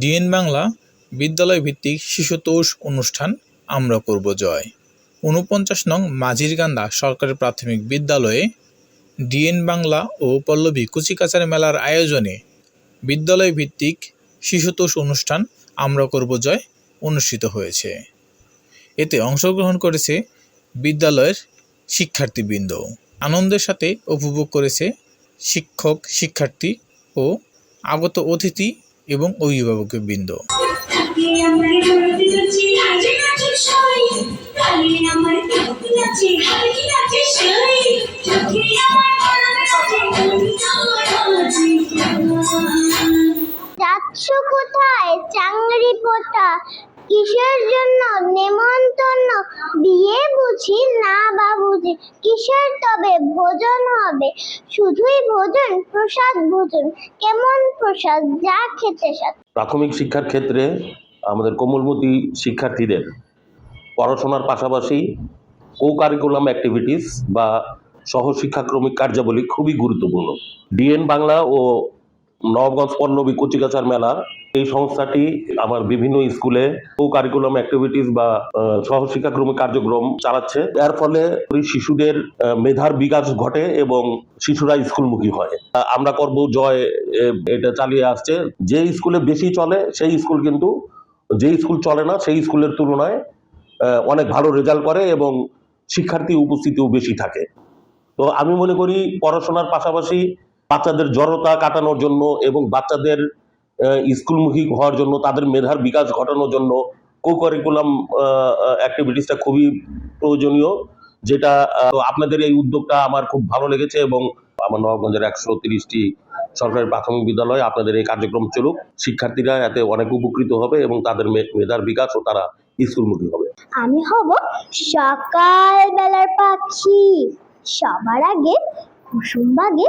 DNA Bangla বিদ্যালয় ভিত্তিক শিশুতোষ অনুষ্ঠান আমরা করব জয়। ঊনপঞ্চাশ নং মাঝিরগান্দা সরকারি প্রাথমিক বিদ্যালয়ে ডিএন বাংলা ও পল্লবী কুচিকাচার মেলার আয়োজনে বিদ্যালয় ভিত্তিক শিশুতোষ অনুষ্ঠান আমরা করব জয় অনুষ্ঠিত হয়েছে। এতে অংশগ্রহণ করেছে বিদ্যালয়ের শিক্ষার্থীবৃন্দ। আনন্দের সাথে উপভোগ করেছে শিক্ষক, শিক্ষার্থী ও আগত অতিথি এবং অভিভাবকবৃন্দ যাচ্ছ কোথায়? চাংরি পোতা। কিসের জন্য নেমন্তন্ন? বিয়ে বুঝি না বাবুজি কিসের তবে ভোজন হবে? শুধুই ভোজন, প্রসাদ ভোজন। কেমন প্রসাদ? যা খেতে সাথ প্রাথমিক শিক্ষার ক্ষেত্রে আমাদের কোমলমতি শিক্ষার্থীদের পড়াশোনার পাশাপাশি কো কারিকুলাম অ্যাক্টিভিটিস বা সহশিক্ষাক্রমিক কার্যাবলী খুবই গুরুত্বপূর্ণ। ডিএন বাংলা ও নবগঞ্জ পল্লবী কচিকাচার মেলা এই সংস্থাটি আমার বিভিন্ন স্কুলে কো কারিকুলাম অ্যাক্টিভিটিস বা আহ, সহশিক্ষাক্রমিক কার্যক্রম চালাচ্ছে। এর ফলে শিশুদের মেধার বিকাশ ঘটে এবং শিশুরা স্কুলমুখী হয়। আমরা করব জয় এটা চালিয়ে আসছে। যে স্কুলে বেশি চলে সেই স্কুল কিন্তু যে স্কুল চলে না সেই স্কুলের তুলনায় অনেক ভালো রেজাল্ট করে এবং শিক্ষার্থী উপস্থিতিও বেশি থাকে। তো আমি মনে করি পড়াশোনার পাশাপাশি বাচ্চাদের জড়তা কাটানোর জন্য এবং বাচ্চাদের স্কুলমুখী হওয়ার জন্য, তাদের মেধার বিকাশ ঘটানোর জন্য কো কারিকুলাম অ্যাক্টিভিটিসটা খুবই প্রয়োজনীয়, যেটা আপনাদের এই উদ্যোগটা আমার খুব ভালো লেগেছে এবং আমার নবাবগঞ্জের একশো তিরিশটি সরকারি প্রাথমিক বিদ্যালয়ে আপনাদের এই কার্যক্রম চলুক। শিক্ষার্থীরা এতে অনেক উপকৃত হবে এবং তাদের মেধার বিকাশ ও তারা স্কুলমুখী হবে। আমি হব সকাল বেলার পাখি। সবার আগে কুসুম বাগে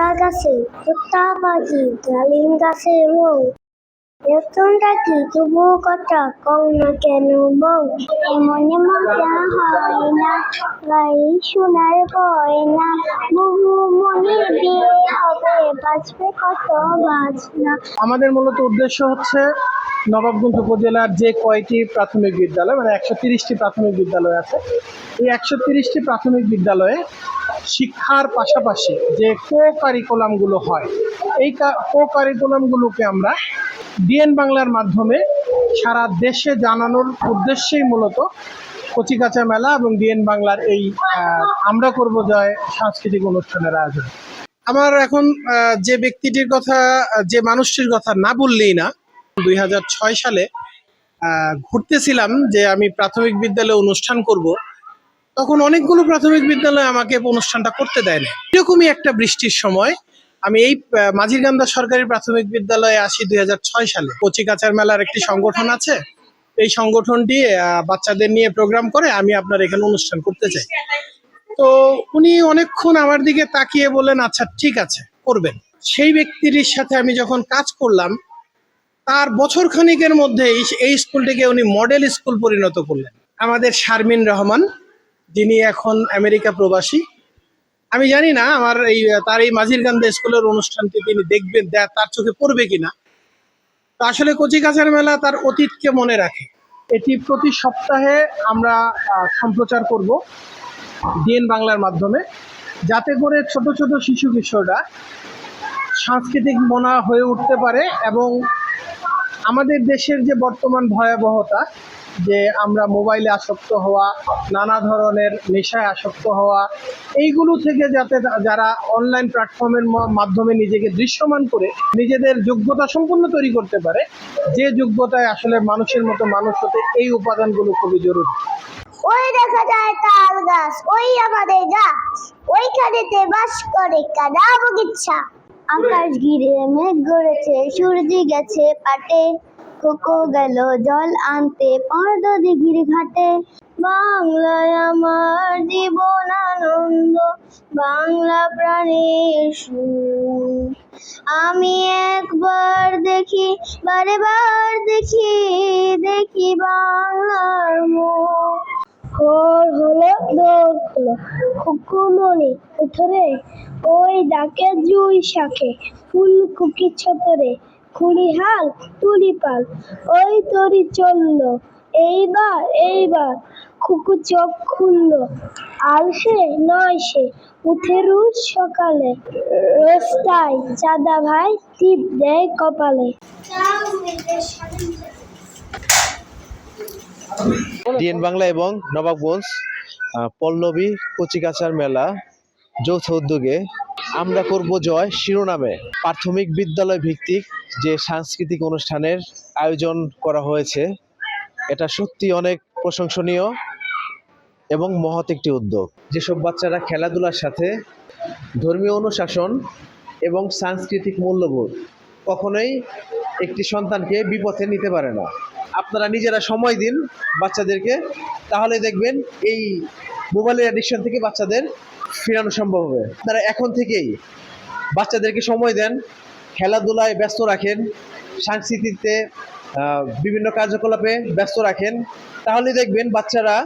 আত্মার কাছে কুত্তা পাখি ডালিম গাছে মৌ। বেতনটা কি তবু কথা কম না কেন বউ? এমন মজা হয় না, গাই সোনার গয়না। বহু মনে দিয়ে হবে, বাঁচবে কত বাজনা। আমাদের মূলত উদ্দেশ্য হচ্ছে নবাবগঞ্জ উপজেলার যে কয়টি প্রাথমিক বিদ্যালয় মানে একশো তিরিশটি প্রাথমিক বিদ্যালয় আছে। এই একশো তিরিশটি প্রাথমিক বিদ্যালয়ে শিক্ষার পাশাপাশি যে কো কারিকুলামগুলো হয়, এই কো কারিকুলামগুলোকে আমরা ডিএন বাংলার মাধ্যমে সারা দেশে জানানোর উদ্দেশ্যেই মূলত কচিকাচা মেলা এবং ডিএন বাংলার এই আমরা করব জয় সাংস্কৃতিক অনুষ্ঠানের আয়োজন। আমার এখন যে ব্যক্তিটির কথা, যে মানুষটির কথা না বললেই না, দুই হাজার ছয় সালে ঘুরতেছিলাম যে আমি প্রাথমিক বিদ্যালয়ে অনুষ্ঠান করব। তখন অনেকগুলো প্রাথমিক বিদ্যালয় আমাকে অনুষ্ঠানটা করতে দেয় না এরকমই একটা বৃষ্টির সময় আমি এই আহ, মাঝিরগান্দা সরকারি প্রাথমিক বিদ্যালয়ে আসি দুই সালে। কচিকাচার মেলার একটি সংগঠন আছে। এই সংগঠনটি বাচ্চাদের নিয়ে প্রোগ্রাম করে আমি আপনার এখানে অনুষ্ঠান করতে চাই। তো উনি অনেকক্ষণ আমার দিকে তাকিয়ে বললেন আচ্ছা ঠিক আছে করবেন। সেই ব্যক্তির সাথে আমি যখন কাজ করলাম তার বছর খানিকের মধ্যে এই স্কুলটিকে উনি মডেল স্কুল পরিণত করলেন। আমাদের শারমিন রহমান যিনি এখন আমেরিকা প্রবাসী। আমি জানি না আমার এই, তার এই মাঝিরকান্দা স্কুলের অনুষ্ঠানটি তিনি দেখবেন তার চোখে পড়বে কিনা। তো আসলে কচিকাচার মেলা তার অতীতকে মনে রাখে। এটি প্রতি সপ্তাহে আমরা সম্প্রচার করব ডিএন বাংলার মাধ্যমে, যাতে করে ছোট ছোট শিশু কিশোররা সাংস্কৃতিক মনা হয়ে উঠতে পারে এবং আমাদের দেশের যে বর্তমান ভয়াবহতা যে আমরা মোবাইলে আসক্ত হওয়া নানা ধরনের নেশায় আসক্ত হওয়া এইগুলো থেকে যাতে যারা অনলাইন প্ল্যাটফর্মের মাধ্যমে নিজেকে দৃশ্যমান করে নিজেদের যোগ্যতা সম্পূর্ণ তৈরি করতে পারে যে যোগ্যতায় আসলে মানুষের মতো মানুষ হতে এই উপাদানগুলো খুবই জরুরি। ওই দেখা যায় তাল গাছ ওই আমাদের গাছ ওইখানেতে বাস করে কাদা বগিচ্ছা। আকাশ ঘিরে মেঘ গড়েছে সূর্য গেছে পাটে। কোকো গেল জল আনতে পর্দ দিঘির ঘাটে। বাংলায় আমার জীবন আনন্দ বাংলা প্রাণের সুর। আমি একবার দেখি বারে বার দেখি দেখি বাংলার মুখ। হলো দোর হলো খুকুমনি উঠরে ওই ডাকে জুই শাখে ফুল কুকি ছতরে খুলি তুলিপাল ওই তরি চলল, এইবার এইবার খুকু চোখ খুললো। আর সে নয় সে, উঠে রোজ সকালে। রাস্তায় চাঁদা ভাই টিপ দেয় কপালে। ডিএন বাংলা এবং নবাবগঞ্জ পল্লবী কচিকাচার মেলা, যৌথ উদ্যোগে আমরা করব জয় শিরোনামে। প্রাথমিক বিদ্যালয় ভিত্তিক যে সাংস্কৃতিক অনুষ্ঠানের আয়োজন করা হয়েছে, এটা সত্যি অনেক প্রশংসনীয় এবং মহৎ একটি উদ্যোগ। যেসব বাচ্চারা খেলাধুলার সাথে ধর্মীয় অনুশাসন এবং সাংস্কৃতিক মূল্যবোধ কখনোই একটি সন্তানকে বিপথে নিতে পারে না। আপনারা নিজেরা সময় দিন বাচ্চাদেরকে, তাহলে দেখবেন এই মোবাইলের অ্যাডিকশন থেকে বাচ্চাদের ফেরানো সম্ভব হবে। তারা এখন থেকেই বাচ্চাদেরকে সময় দেন খেলাধুলায় ব্যস্ত রাখেন সাংস্কৃতিকতে আহ, বিভিন্ন কার্যকলাপে ব্যস্ত রাখেন। তাহলে দেখবেন বাচ্চারা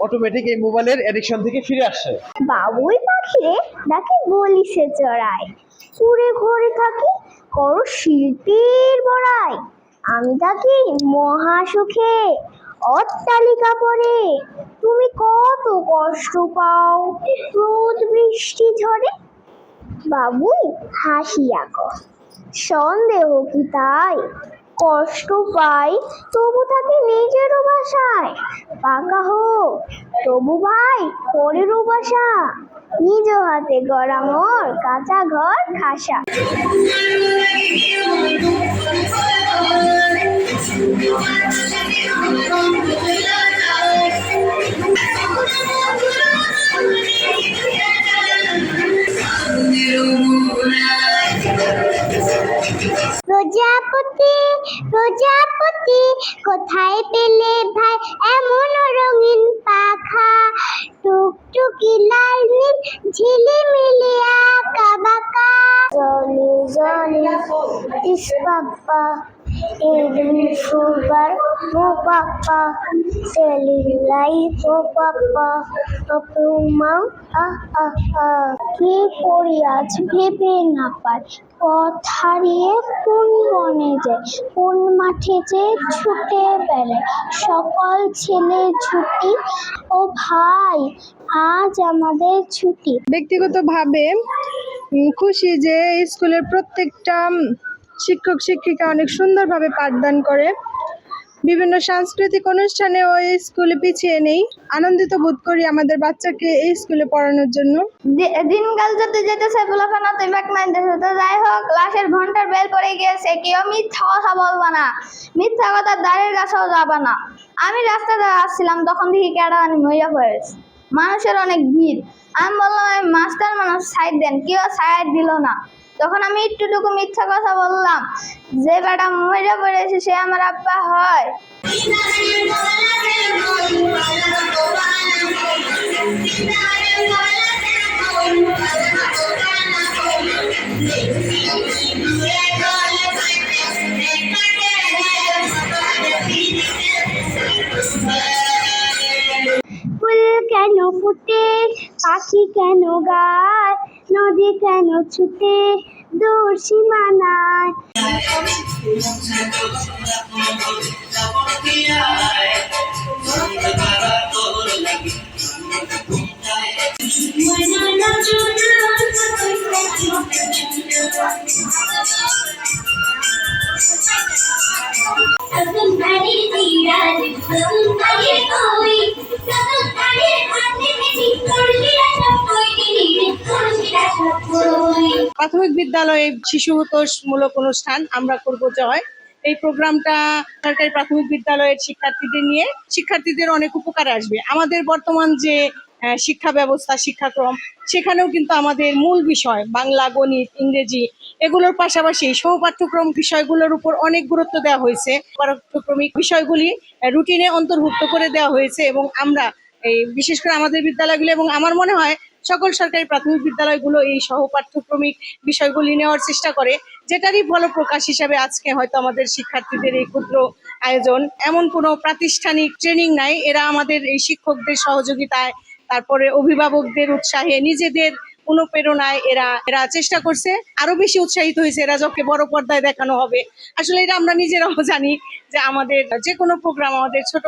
অটোমেটিক এই মোবাইলের অ্যাডিকশন থেকে ফিরে আসছে বাবুই পাখি নাকি ডাকে বলিসে চড়াই? উড়ে ঘরে থাকি করো শিল্পীর বড়াই। আমি থাকি মহাসুখে অট্টালিকা পরে তুমি কত কষ্ট পাও রোদ বৃষ্টি ঝরে? বাবুই হাসিয়া কয় সন্দেহ কি তাই? কষ্ট পাই, তবু থাকে নিজেরও বাসায়। পাকা হোক, তবু ভাই পরেরও বাসা। নিজ হাতে গড়া মোর কাঁচা ঘর, খাসা। প্রজাপতি প্রজাপতি, কোথায় পেলে ভাই এমন রঙিন পাখা? টুকটুকি লাল নীল, ঝিলিমিলি আঁকা বাঁকা। জনি জনি ইস পাপ্পা এদিন সুগার মো পাপ্পা সেলিং লাইফ ও পাপ্পা অপমাও আহ আহ। আহ কে করি আজ ভেবে না পার পথ হারিয়ে কোন বনে যায় কোন মাঠে যে ছুটে বেড়ায় সকল ছেলে ছুটি। ও ভাই, আজ আমাদের ছুটি। ব্যক্তিগতভাবে খুশি যে স্কুলের প্রত্যেকটা শিক্ষক শিক্ষিকা অনেক সুন্দরভাবে পাঠদান করে। বিভিন্ন সাংস্কৃতিক অনুষ্ঠানে ওই স্কুলে পিছিয়ে নেই। আনন্দিত বোধ করি আমাদের বাচ্চাকে এই স্কুলে পড়ানোর জন্য। দিনকাল যেতে যেতেছে পোলাপানা তুই ব্যাক মাইন্দেছে তো যাই হোক ক্লাসের ঘণ্টার বেল পড়ে গিয়েছে, কেউ মিথ্যা কথা বলবা না। মিথ্যা কথা দাঁড়ের কাছেও যাবা না। আমি রাস্তাতে আসছিলাম, তখন দেখি কেডা মইয়া পড়েছে মানুষের অনেক ভিড়। আমি বললাম আমি মাস্টার মানুষ সাইড দেন, কেউ সাইড দিল না। তখন আমি একটুটুকু মিথ্যা কথা বললাম, যে বেটা মহিলা পড়েছে, সে আমার আব্বা হয়। ফুটে পাখি কেন গায়? নদী কেন ছুটে? দূর সীমানায় প্রাথমিক বিদ্যালয়ে শিশু হতোষমূলক অনুষ্ঠান আমরা করব জয়। এই প্রোগ্রামটা সরকারি প্রাথমিক বিদ্যালয়ের শিক্ষার্থীদের নিয়ে। শিক্ষার্থীদের অনেক উপকার আসবে। আমাদের বর্তমান যে শিক্ষা ব্যবস্থা, শিক্ষাক্রম, সেখানেও কিন্তু আমাদের মূল বিষয় বাংলা, গণিত, ইংরেজি এগুলোর পাশাপাশি সহপাঠ্যক্রম বিষয়গুলোর উপর অনেক গুরুত্ব দেওয়া হয়েছে। পাঠ্যক্রমিক বিষয়গুলি রুটিনে অন্তর্ভুক্ত করে দেওয়া হয়েছে এবং আমরা এই, বিশেষ করে আমাদের বিদ্যালয়গুলো এবং আমার মনে হয় সকল সরকারি প্রাথমিক বিদ্যালয়গুলো এই সহপাঠ্যক্রমিক বিষয়গুলি নেওয়ার চেষ্টা করে, যেটারই ফলপ্রকাশ হিসাবে আজকে হয়তো আমাদের শিক্ষার্থীদের এই ক্ষুদ্র আয়োজন। এমন কোনো প্রাতিষ্ঠানিক ট্রেনিং নাই, এরা আমাদের এই শিক্ষকদের সহযোগিতায়, তারপরে অভিভাবকদের উৎসাহে, নিজেদের অনুপ্রেরণায় এরা এরা চেষ্টা করছে। আরও বেশি উৎসাহিত হয়েছে এরা যখন বড় পর্দায় দেখানো হবে। আসলে এটা আমরা নিজেরাও জানি যে আমাদের যে কোনো প্রোগ্রাম আমাদের ছোট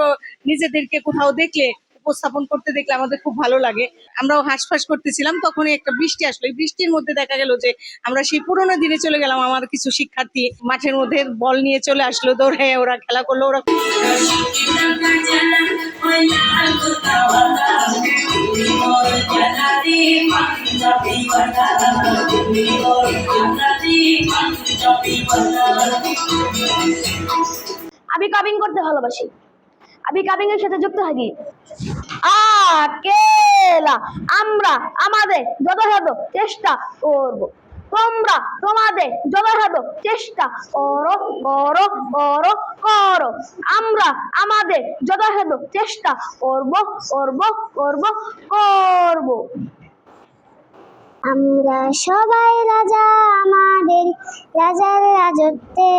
নিজেদেরকে কোথাও দেখলে উপস্থাপন করতে দেখলে আমাদের খুব ভালো লাগে। আমরাও হাঁসফাঁস করতেছিলাম, তখনই একটা বৃষ্টি আসলো। এই বৃষ্টির মধ্যে দেখা গেল যে আমরা সেই পুরোনো দিনে চলে গেলাম, আমার কিছু শিক্ষার্থী মাঠের মধ্যে বল নিয়ে চলে আসলো দৌড়ে ওরা খেলা করল, ওরা আমি কাবিং করতে ভালোবাসি। আমি কাবিং এর সাথে যুক্ত থাকি। আকেলা। আমরা আমাদের যথাযথ চেষ্টা করব। তোমরা তোমাদের যথাযথ চেষ্টা করো করো করো করো। আমরা আমাদের যথাযথ চেষ্টা করব করব করব করব। আমরা সবাই রাজা আমাদের রাজার রাজত্বে।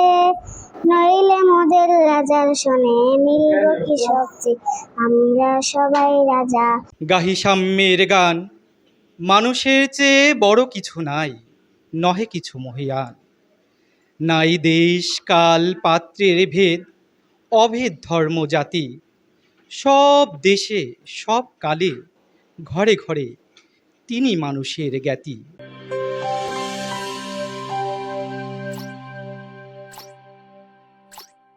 নইলে মোদের রাজার শোনে মিলব কি সবচেয়ে আমরা সবাই রাজা। গাহি সাম্যের গান, মানুষের চেয়ে বড় কিছু নাই, নহে কিছু মহিয়ান। নাই দেশ, কাল, পাত্রের ভেদ, অভেদ ধর্ম, জাতি। সব দেশে, সব কালে, ঘরে ঘরে তিনি মানুষের জ্ঞাতি।